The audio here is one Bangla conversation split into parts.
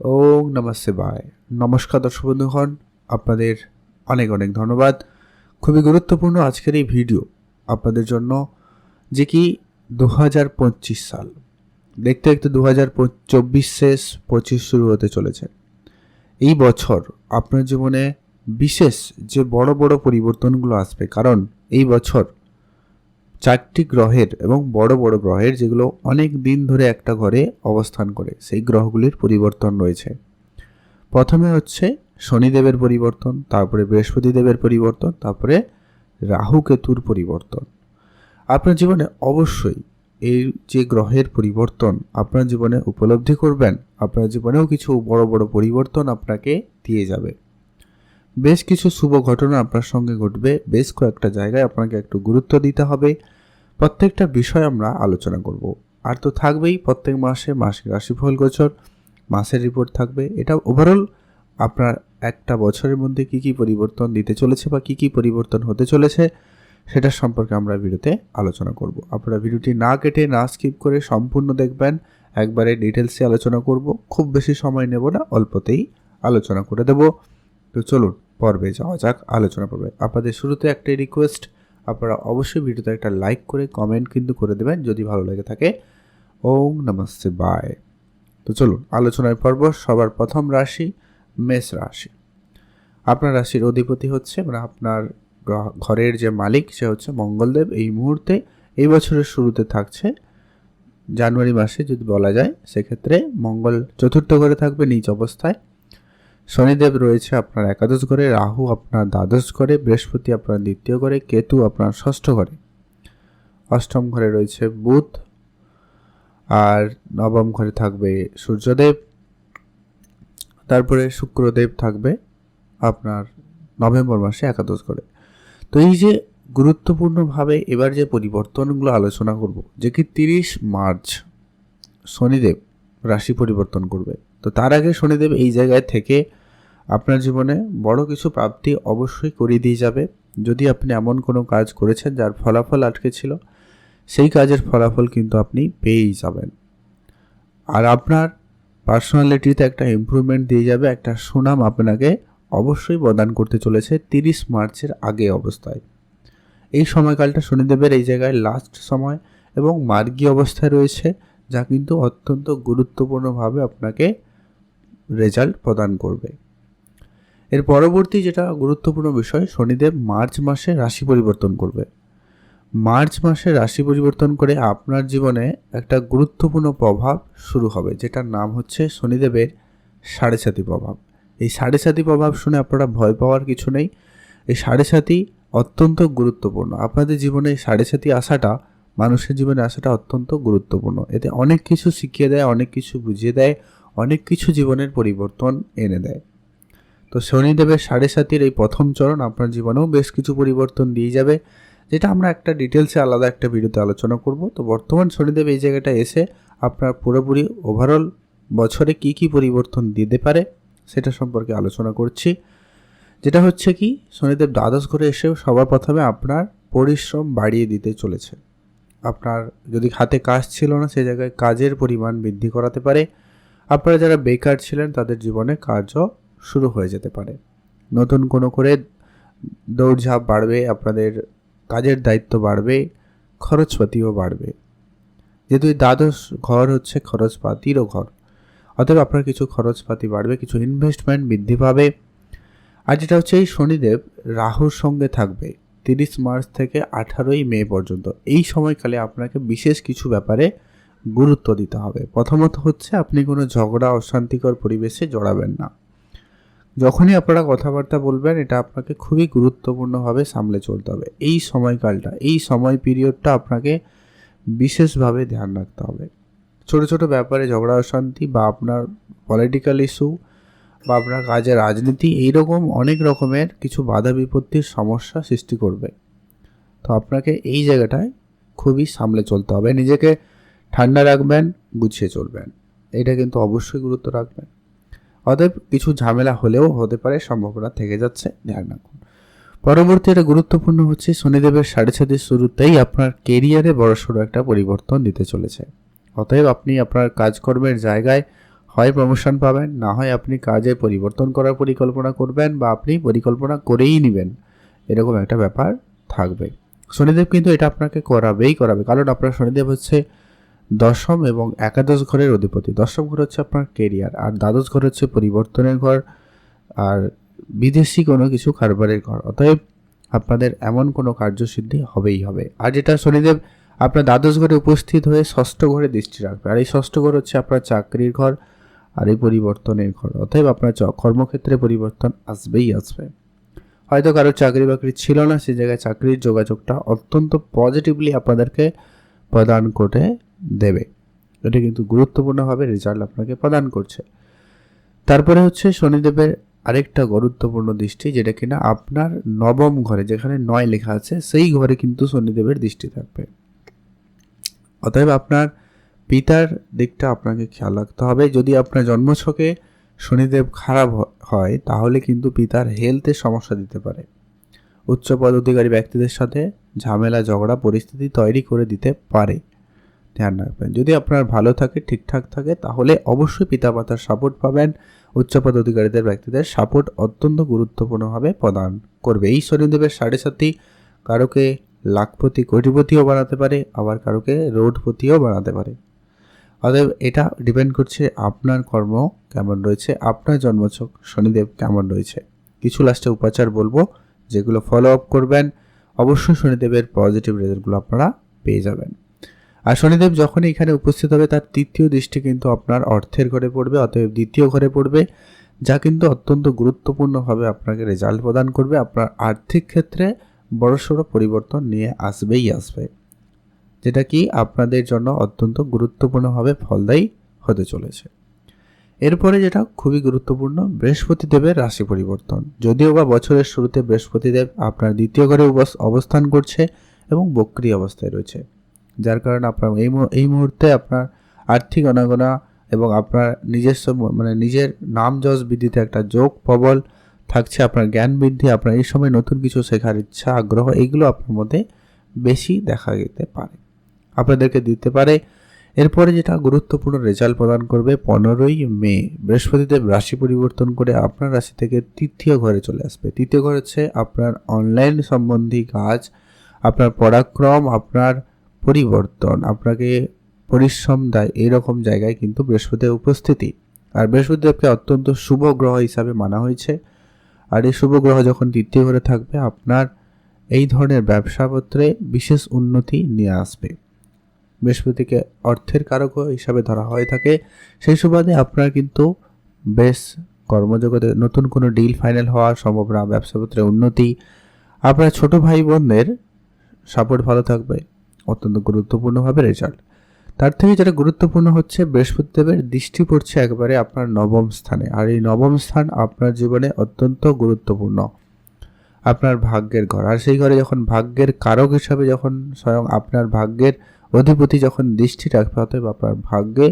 ওং নমঃ শিবায়। নমস্কার দর্শক বন্ধুগণ, আপনাদের অনেক অনেক ধন্যবাদ। খুবই গুরুত্বপূর্ণ আজকের এই ভিডিও আপনাদের জন্য, যে কি দু হাজার পঁচিশ সাল। দেখতে দেখতে দু হাজার চব্বিশ শেষ পঁচিশ শুরু হতে চলেছে। এই বছর আপনার জীবনে বিশেষ যে বড় বড় পরিবর্তনগুলো আসবে, কারণ এই বছর চারটি গ্রহের এবং বড় বড় গ্রহের যেগুলো অনেক দিন ধরে একটা ঘরে অবস্থান করে, সেই গ্রহগুলির পরিবর্তন রয়েছে। প্রথমে হচ্ছে শনিদেবের পরিবর্তন, তারপরে বৃহস্পতি দেবের পরিবর্তন, তারপরে রাহু কেতুর পরিবর্তন। আপনার জীবনে অবশ্যই এই যে গ্রহের পরিবর্তন আপনার জীবনে উপলব্ধি করবেন, আপনার জীবনেও কিছু বড় বড় পরিবর্তন আপনাকে দিয়ে যাবে। বেশ কিছু শুভ ঘটনা আপনার সঙ্গে ঘটবে, বেশ কয়েকটা জায়গায় আপনাকে একটু গুরুত্ব দিতে হবে। প্রত্যেকটা বিষয় আমরা আলোচনা করব। আর তো থাকবেই, প্রত্যেক মাসে মাসিক রাশিফল গোচর, মাসের রিপোর্ট থাকবে। এটা ওভারঅল আপনার একটা বছরের মধ্যে কি কি পরিবর্তন দিতে চলেছে বা কি কি পরিবর্তন হতে চলেছে সেটার সম্পর্কে আমরা ভিডিওতে আলোচনা করব। আপনারা ভিডিওটি না কেটে, না স্কিপ করে সম্পূর্ণ দেখবেন। একবারে ডিটেলসে আলোচনা করব। খুব বেশি সময় নেব না, অল্পতেই আলোচনা করে দেব। তো চলুন পর্বে যাওয়া যাক, আলোচনা পর্বে। আপনাদের শুরুতে একটাই রিকোয়েস্ট আপনারা অবশ্যই ভিডিওতে একটা লাইক করে কমেন্ট কিন্তু করে দেবেন যদি ভালো লেগে থাকে। ওং নমস্তে বাই তো চলুন আলোচনায় পর্ব, সবার প্রথম রাশি, মেষ রাশি। আপনার রাশির অধিপতি হচ্ছে মানে আপনার ঘরের যে মালিক, সে হচ্ছে মঙ্গলদেব। এই মুহূর্তে, এই বছরের শুরুতে থাকছে। জানুয়ারি মাসে যদি বলা যায়, সেক্ষেত্রে মঙ্গল চতুর্থ ঘরে থাকবে, নিজ অবস্থায়। শনিদেব রয়েছে আপনার একাদশ ঘরে, রাহু আপনার দ্বাদশ ঘরে, বৃহস্পতি আপনার দ্বিতীয় ঘরে, কেতু আপনার ষষ্ঠ ঘরে। অষ্টম ঘরে রয়েছে বুধ, আর নবম ঘরে থাকবে সূর্যদেব। তারপরে শুক্রদেব থাকবে আপনার নভেম্বর মাসে একাদশ ঘরে। তো এই যে গুরুত্বপূর্ণভাবে এবার যে পরিবর্তনগুলো আলোচনা করব, যে কি তিরিশ মার্চ শনিদেব রাশি পরিবর্তন করবে। তো তার আগে শনিদেব এই জায়গায় থেকে আপনার জীবনে বড় কিছু প্রাপ্তি অবশ্যই করিয়ে দিয়ে যাবে। যদি আপনি এমন কোনো কাজ করেছেন যার ফলাফল আটকে ছিল, সেই কাজের ফলাফল কিন্তু আপনি পেয়েই যাবেন। আর আপনার পার্সোনালিটিতে একটা ইমপ্রুভমেন্ট দিয়ে যাবে, একটা সুনাম আপনাকে অবশ্যই প্রদান করতে চলেছে তিরিশ মার্চের আগে অবস্থায়। এই সময়কালটা শনিদেবের এই জায়গায় লাস্ট সময় এবং মার্গী অবস্থায় রয়েছে, যা কিন্তু অত্যন্ত গুরুত্বপূর্ণভাবে আপনাকে রেজাল্ট প্রদান করবে। এর পরবর্তী যেটা গুরুত্বপূর্ণ বিষয়, শনিদেব মার্চ মাসে রাশি পরিবর্তন করবে। মার্চ মাসে রাশি পরিবর্তন করে আপনার জীবনে একটা গুরুত্বপূর্ণ প্রভাব শুরু হবে, যেটার নাম হচ্ছে শনিদেবের সাড়ে সাতি প্রভাব। এই সাড়ে সাতি প্রভাব শুনে আপনারা ভয় পাওয়ার কিছু নেই। এই সাড়ে সাতি অত্যন্ত গুরুত্বপূর্ণ। আপনাদের জীবনে এই সাড়ে সাতি আসাটা মানুষের জীবনে আসাটা অত্যন্ত গুরুত্বপূর্ণ। এতে অনেক কিছু শিখিয়ে দেয়, অনেক কিছু বুঝিয়ে দেয়, অনেক কিছু জীবনের পরিবর্তন এনে দেয়। তো শনিদেবের সাড়ে সাতির এই প্রথম চরণ আপনার জীবনেও বেশ কিছু পরিবর্তন দিয়ে যাবে, যেটা আমরা একটা ডিটেলসে আলাদা একটা ভিডিওতে আলোচনা করব। তো বর্তমান শনিদেব এই জায়গাটা এসে আপনার পুরোপুরি ওভারঅল বছরে কি কি পরিবর্তন দিতে পারে সেটা সম্পর্কে আলোচনা করছি। যেটা হচ্ছে কি, শনিদেব দ্বাদশ ঘরে এসেও সবার প্রথমে আপনার পরিশ্রম বাড়িয়ে দিতে চলেছে। আপনার যদি হাতে কাজ ছিল না সেই জায়গায় কাজের পরিমাণ বৃদ্ধি করাতে পারে। আপনারা যারা বেকার ছিলেন, তাদের জীবনে কাজও শুরু হয়ে যেতে পারে। নতুন কোনো করে দৌড়ঝাঁপ বাড়বে, আপনাদের কাজের দায়িত্ব বাড়বে, খরচপাতিও বাড়বে। যেহেতু দ্বাদশ ঘর হচ্ছে খরচপাতিরও ঘর, অতএব আপনার কিছু খরচপাতি বাড়বে, কিছু ইনভেস্টমেন্ট বৃদ্ধি পাবে। আর যেটা হচ্ছে এই শনিদেব রাহুর সঙ্গে থাকবে, তিরিশ মার্চ থেকে আঠারোই মে পর্যন্ত। এই সময়কালে আপনাকে বিশেষ কিছু ব্যাপারে গুরুত্ব দিতে হবে। প্রথমত হচ্ছে আপনি কোনো ঝগড়া, অশান্তিকর পরিবেশে জড়াবেন না। যখনই আপনারা কথাবার্তা বলবেন, এটা আপনাকে খুবই গুরুত্বপূর্ণভাবে সামলে চলতে হবে। এই সময়কালটা, এই সময় পিরিয়ডটা আপনাকে বিশেষভাবে ধ্যান রাখতে হবে। ছোট ছোট ব্যাপারে ঝগড়া, অশান্তি বা আপনার পলিটিক্যাল ইস্যু বা আপনার কাজে রাজনীতি, এইরকম অনেক রকমের কিছু বাধা বিপত্তির সমস্যা সৃষ্টি করবে। তো আপনাকে এই জায়গাটায় খুবই সামলে চলতে হবে। নিজেকে ঠান্ডা রাখবেন, গুছিয়ে চলবেন। এটা কিন্তু অবশ্যই গুরুত্ব রাখবেন। অতএব কিছু ঝামেলা হলেও হতে পারে, সম্ভাবনা থেকে যাচ্ছে, ধ্যান পরবর্তী একটা গুরুত্বপূর্ণ হচ্ছে, শনিদেবের সাড়ে সাতের শুরুতেই আপনার কেরিয়ারে বড়সড় একটা পরিবর্তন দিতে চলেছে। অতএব আপনি আপনার কাজকর্মের জায়গায় হয় প্রমোশন পাবেন, না হয় আপনি কাজে পরিবর্তন করার পরিকল্পনা করবেন বা আপনি পরিকল্পনা করেই নেবেন, এরকম একটা ব্যাপার থাকবে। শনিদেব কিন্তু এটা আপনাকে করাবেই করাবে, কারণ আপনার শনিদেব হচ্ছে দশম এবং একাদশ ঘরের অধিপতি। দশম ঘর হচ্ছে আপনার কেরিয়ার আর দ্বাদশ ঘর হচ্ছে পরিবর্তনের ঘর, আর বিদেশি কোনো কিছু কারবারের ঘর। অতএব আপনাদের এমন কোনো কার্যসিদ্ধি হবেই হবে। আর যেটা শনিদেব আপনার দ্বাদশ ঘরে উপস্থিত হয়ে ষষ্ঠ ঘরে দৃষ্টি রাখবে। আর এই ষষ্ঠ ঘর হচ্ছে আপনার চাকরির ঘর, আর এই পরিবর্তনের ঘর। অতএব আপনার কর্মক্ষেত্রে পরিবর্তন আসবেই আসবে। হয়তো কারও চাকরি বাকরি ছিল না, সে জায়গায় চাকরির যোগাযোগটা অত্যন্ত পজিটিভলি আপনাদেরকে প্রদান করে দেবে। এটা কিন্তু গুরুত্বপূর্ণভাবে রেজাল্ট আপনাকে প্রদান করছে। তারপরে হচ্ছে শনিদেবের আরেকটা গুরুত্বপূর্ণ দৃষ্টি, যেটা কিনা আপনার নবম ঘরে, যেখানে নয় লেখা আছে, সেই ঘরে কিন্তু শনিদেবের দৃষ্টি থাকবে। অতএব আপনার পিতার দিকটা আপনাকে খেয়াল রাখতে হবে। যদি আপনার জন্মছকে শনিদেব খারাপ হয়, তাহলে কিন্তু পিতার হেলথে সমস্যা দিতে পারে। উচ্চ পদাধিকারী ব্যক্তিদের সাথে ঝামেলা, ঝগড়া, পরিস্থিতি তৈরি করে দিতে পারে। ধ্যান রাখবেন, যদি আপনার ভালো থাকে, ঠিকঠাক থাকে, তাহলে অবশ্যই পিতামাতার সাপোর্ট পাবেন। উচ্চপদ অধিকারীদের ব্যক্তিদের সাপোর্ট অত্যন্ত গুরুত্বপূর্ণভাবে প্রদান করবে। এই শনিদেবের সাড়ে সাতটি কারোকে লাখপতি, কোটিপতিও বানাতে পারে, আবার কারোকে রোডপতিও বানাতে পারে। অতএব এটা ডিপেন্ড করছে আপনার কর্ম কেমন রয়েছে, আপনার জন্মছক শনিদেব কেমন রয়েছে। কিছু লাস্টে উপাচার বলব। যেগুলো ফলো আপ করবেন, অবশ্যই শনিদেবের পজিটিভ রেজাল্টগুলো আপনারা পেয়ে যাবেন। আর শনিদেব যখন এখানে উপস্থিত হবে, তার তৃতীয় দৃষ্টি কিন্তু আপনার অর্থের ঘরে পড়বে, অতএব দ্বিতীয় ঘরে পড়বে, যা কিন্তু অত্যন্ত গুরুত্বপূর্ণভাবে আপনাকে রেজাল্ট প্রদান করবে। আপনার আর্থিক ক্ষেত্রে বড়সড় পরিবর্তন নিয়ে আসবেই আসবে, যেটা কি আপনাদের জন্য অত্যন্ত গুরুত্বপূর্ণভাবে ফলদায়ী হতে চলেছে। এরপরে যেটা খুবই গুরুত্বপূর্ণ বৃহস্পতি দেবের রাশি পরিবর্তন। যদিও বা বছরের শুরুতে বৃহস্পতি দেব আপনার দ্বিতীয় ঘরে অবস্থান করছে এবং বক্রি অবস্থায় রয়েছে। যার কারণে আপনার এই এই মুহূর্তে আপনার আর্থিক অনাগোনা এবং আপনার নিজস্ব মানে নিজের নাম যশ বৃদ্ধিতে একটা যোগ প্রবল থাকছে, আপনার জ্ঞান বৃদ্ধি, আপনার এই সময় নতুন কিছু শেখার ইচ্ছা, আগ্রহ, এইগুলো আপনার মধ্যে বেশি দেখা যেতে পারে। আপনাদেরকে দিতে পারে এরপরে যেটা গুরুত্বপূর্ণ রেজাল্ট প্রদান করবে পনেরোই মে, বৃহস্পতিদেব রাশি পরিবর্তন করে আপনার রাশি থেকে তৃতীয় ঘরে চলে আসবে। তৃতীয় ঘর হচ্ছে আপনার অনলাইন সম্বন্ধী কাজ, আপনার পরাক্রম, আপনার পরিবর্তন, আপনাকে পরিশ্রম দেয় এইরকম জায়গায় কিন্তু বৃহস্পতির উপস্থিতি। আর বৃহস্পতিদেবকে অত্যন্ত শুভ গ্রহ হিসাবে মানা হয়েছে। আর এই শুভ গ্রহ যখন দ্বিতীয় ঘরে থাকবে, আপনার এই ধরনের ব্যবসাপত্রে বিশেষ উন্নতি নিয়ে আসবে। বৃহস্পতিকে অর্থের কারক হিসাবে ধরা হয়ে থাকে। সেই সুবাদে আপনার কিন্তু বেশ কর্মজগতে নতুন কোনো ডিল ফাইনাল হওয়ার সম্ভাবনা, ব্যবসাপত্রে উন্নতি। আপনার ছোট ভাই বোনদের সাপোর্ট ভালো থাকবে, অত্যন্ত গুরুত্বপূর্ণভাবে রেজাল্ট তার থেকে যেটা গুরুত্বপূর্ণ হচ্ছে, বৃহস্পতিদেবের দৃষ্টি পড়ছে একবারে আপনার নবম স্থানে। আর এই নবম স্থান আপনার জীবনে অত্যন্ত গুরুত্বপূর্ণ। আপনার ভাগ্যের ঘর। আর সেই ঘরে যখন ভাগ্যের কারক হিসাবে যখন স্বয়ং আপনার ভাগ্যের অধিপতি যখন দৃষ্টি রাখবে, অতএব আপনার ভাগ্যে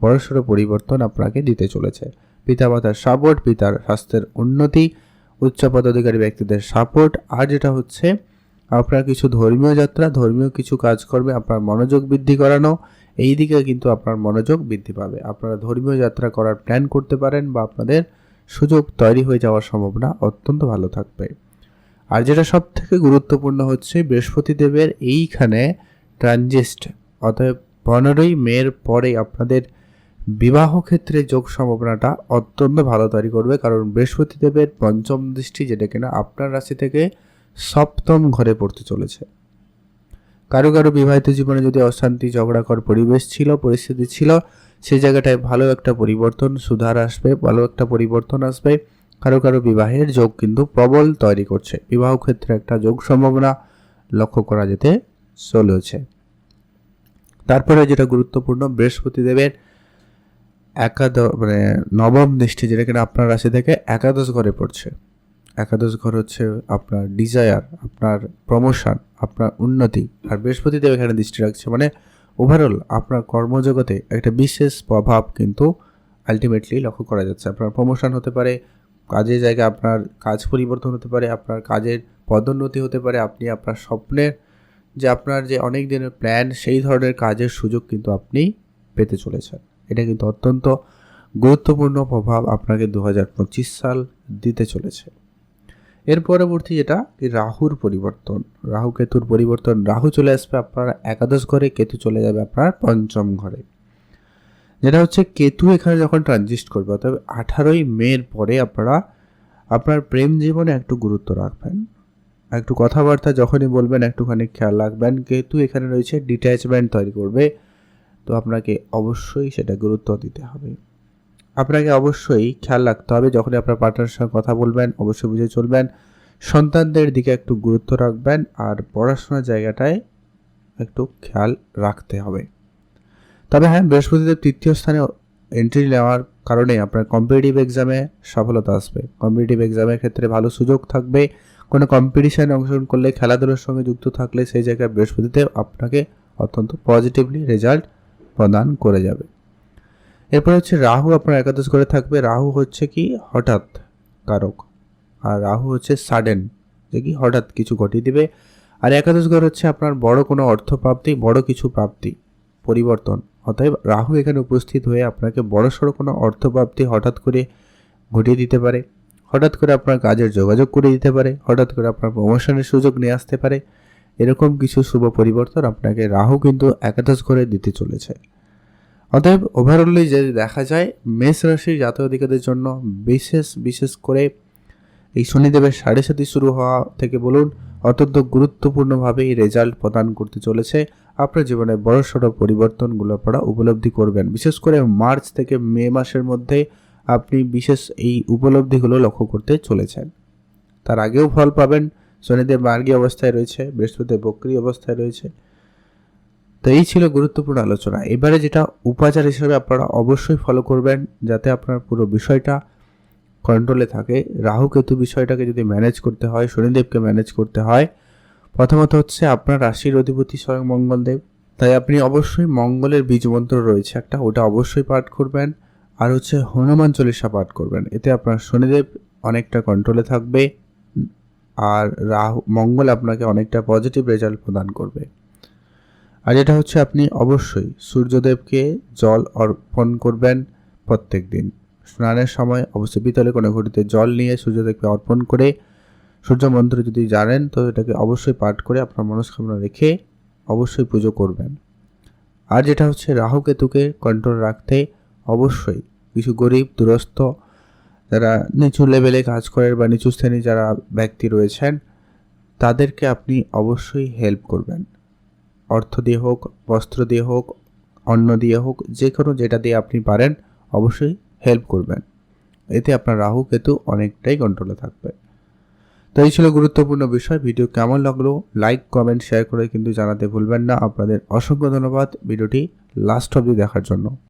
বড়সড় পরিবর্তন আপনাকে দিতে চলেছে। পিতামাতার সাপোর্ট পিতার স্বাস্থ্যের উন্নতি, উচ্চ পদাধিকারী ব্যক্তিদের সাপোর্ট আর যেটা হচ্ছে, আপনার কিছু ধর্মীয় যাত্রা, ধর্মীয় কিছু কাজ করবে আপনার মনোযোগ বৃদ্ধি করানো, এই দিকে কিন্তু আপনার মনোযোগ বৃদ্ধি পাবে। আপনারা ধর্মীয় যাত্রা করার প্ল্যান করতে পারেন বা আপনাদের সুযোগ তৈরি হয়ে যাওয়ার সম্ভাবনা অত্যন্ত ভালো থাকবে। আর যেটা সব থেকে গুরুত্বপূর্ণ হচ্ছে বৃহস্পতি দেবের এইখানে ট্রানজিস্ট। অতএব পনেরোই মের পরে আপনাদের বিবাহ ক্ষেত্রে যোগ সম্ভাবনাটা অত্যন্ত ভালো তৈরি করবে, কারণ বৃহস্পতি দেবের পঞ্চম দৃষ্টি যেটা কিনা আপনার রাশি থেকে সপ্তম ঘরে পড়তে চলেছে। কারও কারও বিবাহিত জীবনে যদি অশান্তি ঝগড়াকর পরিবেশ ছিল, পরিস্থিতি ছিল সেই জায়গাটায় ভালো একটা পরিবর্তন, সুধার আসবে, ভালো একটা পরিবর্তন আসবে। কারও কারও বিবাহের যোগ কিন্তু প্রবল তৈরি করছে। বিবাহ ক্ষেত্রে একটা যোগ সম্ভাবনা লক্ষ্য করা যেতে চলেছে। তারপরে যেটা গুরুত্বপূর্ণ বৃহস্পতি দেবের একাদশ মানে নবম দৃষ্টি, যেটা কিনা আপনার রাশি থেকে একাদশ ঘরে পড়ছে। একাদশ ঘর হচ্ছে আপনার ডিজায়ার আপনার প্রমোশন আপনার উন্নতি। আর বৃহস্পতি দেব এখানে দৃষ্টি রাখছে মানে ওভারঅল আপনার কর্মজগতে একটা বিশেষ প্রভাব কিন্তু আলটিমেটলি লক্ষ্য করা যাচ্ছে। আপনার প্রমোশন হতে পারে, কাজের জায়গায় আপনার কাজ পরিবর্তন হতে পারে, আপনার কাজের পদোন্নতি হতে পারে, আপনি আপনার স্বপ্নের যে আপনার যে অনেক দিনের প্ল্যান সেই ধরনের কাজের সুযোগ কিন্তু আপনি পেতে চলেছেন। এটা কিন্তু অত্যন্ত গুরুত্বপূর্ণ প্রভাব আপনাকে দু হাজার পঁচিশ সাল দিতে চলেছে। এর পরবর্তী যেটা রাহুর পরিবর্তন। রাহু কেতুর পরিবর্তন। রাহু চলে আসবে আপনার একাদশ ঘরে, কেতু চলে যাবে আপনার পঞ্চম ঘরে। যেটা হচ্ছে, কেতু এখানে যখন ট্রানজিস্ট করবে, অর্থাৎ আঠারোই মের পরে আপনারা, আপনার প্রেম জীবনে একটু গুরুত্ব রাখবেন। একটু কথাবার্তা যখনই বলবেন একটুখানি খেয়াল রাখবেন কেতু এখানে রয়েছে ডিট্যাচমেন্ট তৈরি করবে, তো আপনাকে অবশ্যই সেটা গুরুত্ব দিতে হবে। আপনাকে অবশ্যই খেয়াল রাখতে হবে, যখনই আপনার পার্টনারের সঙ্গে কথা বলবেন, অবশ্যই বুঝে চলবেন। সন্তানদের দিকে একটু গুরুত্ব রাখবেন আর পড়াশোনার জায়গাটায় একটু খেয়াল রাখতে হবে। তবে হ্যাঁ বৃহস্পতিদেব তৃতীয় স্থানে এন্ট্রি নেওয়ার কারণে আপনার কম্পিটিটিভ এক্সামে সফলতা আসবে। কম্পিটিটিভ এক্সামের ক্ষেত্রে ভালো সুযোগ থাকবে। কোনো কম্পিটিশানে অংশগ্রহণ করলে খেলাধুলার সঙ্গে যুক্ত থাকলে সেই জায়গায় বৃহস্পতিতে আপনাকে অত্যন্ত পজিটিভলি রেজাল্ট প্রদান করে যাবে। এরপর হচ্ছে রাহু আপনার একাদশ করে থাকবে। রাহু হচ্ছে কি? হঠাৎ কারক। আর রাহু হচ্ছে সাডেন যে কি হঠাৎ কিছু ঘটিয়ে দিবে। আর একাদশ ঘর হচ্ছে আপনার বড় কোনো অর্থ প্রাপ্তি বড় কিছু প্রাপ্তি, পরিবর্তন। অতএব রাহু এখানে উপস্থিত হয়ে আপনাকে বড়সড় কোনো অর্থপ্রাপ্তি হঠাৎ করে ঘটিয়ে দিতে পারে। হঠাৎ করে আপনার কাজের যোগাযোগ করে দিতে পারে, হঠাৎ করে আপনার প্রমোশনের সুযোগ নিয়ে আসতে পারে। এরকম কিছু শুভ পরিবর্তন আপনাকে রাহু কিন্তু একাদশ করে দিতে চলেছে। অতএব ওভারঅলি যদি দেখা যায়, মেষ রাশির জাতক অধিকারদের জন্য বিশেষ বিশেষ করে এই শনিদেবের সাড়ে সাথে শুরু হওয়া থেকে বলুন, অত্যন্ত গুরুত্বপূর্ণভাবে এই রেজাল্ট প্রদান করতে চলেছে। আপনার জীবনে বড়সড় পরিবর্তনগুলো আপনারা উপলব্ধি করবেন। বিশেষ করে মার্চ থেকে মে মাসের মধ্যে আপনি বিশেষ এই উপলব্ধিগুলো লক্ষ্য করতে চলেছেন। তার আগেও ফল পাবেন। শনিদেব মার্গী অবস্থায় রয়েছে, বৃহস্পতিদেব বক্রি অবস্থায় রয়েছে। তো এই ছিল গুরুত্বপূর্ণ আলোচনা। এবারে যেটা উপাচার হিসেবে আপনারা অবশ্যই ফলো করবেন, যাতে আপনার পুরো বিষয়টা কন্ট্রোলে থাকে। রাহু কেতু বিষয়টাকে যদি ম্যানেজ করতে হয়, শনিদেবকে ম্যানেজ করতে হয়, প্রথমত হচ্ছে আপনার রাশির অধিপতি স্বয়ং মঙ্গলদেব। তাই আপনি অবশ্যই মঙ্গলের বীজ মন্ত্র রয়েছে একটা, ওটা অবশ্যই পাঠ করবেন। আর হচ্ছে হনুমান চল্লিশা পাঠ করবেন। এতে আপনার শনিদেব অনেকটা কন্ট্রোলে থাকবে আর রাহু, মঙ্গল আপনাকে অনেকটা পজিটিভ রেজাল্ট প্রদান করবে। আর এটা হচ্ছে আপনি অবশ্যই সূর্যদেবকে জল অর্পণ করবেন প্রত্যেক দিন। স্নানের সময় অবশ্যই পিতলে কোনো ঘটিতে জল নিয়ে সূর্যদেবকে অর্পণ করে সূর্য মন্ত্র যদি জানেন, তো এটাকে অবশ্যই পাঠ করে আপনার মনস্কামনা রেখে অবশ্যই পুজো করবেন। আর যেটা হচ্ছে রাহু কেতুকে কন্ট্রোল রাখতে অবশ্যই কিছু গরিব, দুরস্থ যারা নিচু লেভেলে কাজ করেন বা নিচু শ্রেণির যারা ব্যক্তি রয়েছেন, তাদেরকে আপনি অবশ্যই হেল্প করবেন। অর্থ দিয়ে হোক, বস্ত্র দিয়ে হোক, অন্ন দিয়ে হোক যে কোনো যেটা দিয়ে আপনি পারেন, অবশ্যই হেল্প করবেন। এতে আপনার রাহু কেতু অনেকটাই কন্ট্রোলে থাকবে। তো এই ছিল গুরুত্বপূর্ণ বিষয়। ভিডিও কেমন লাগল? লাইক কমেন্ট শেয়ার করে কিন্তু জানাতে ভুলবেন না। আপনাদের অসংখ্য ধন্যবাদ ভিডিওটি লাস্ট অবধি দেখার জন্য।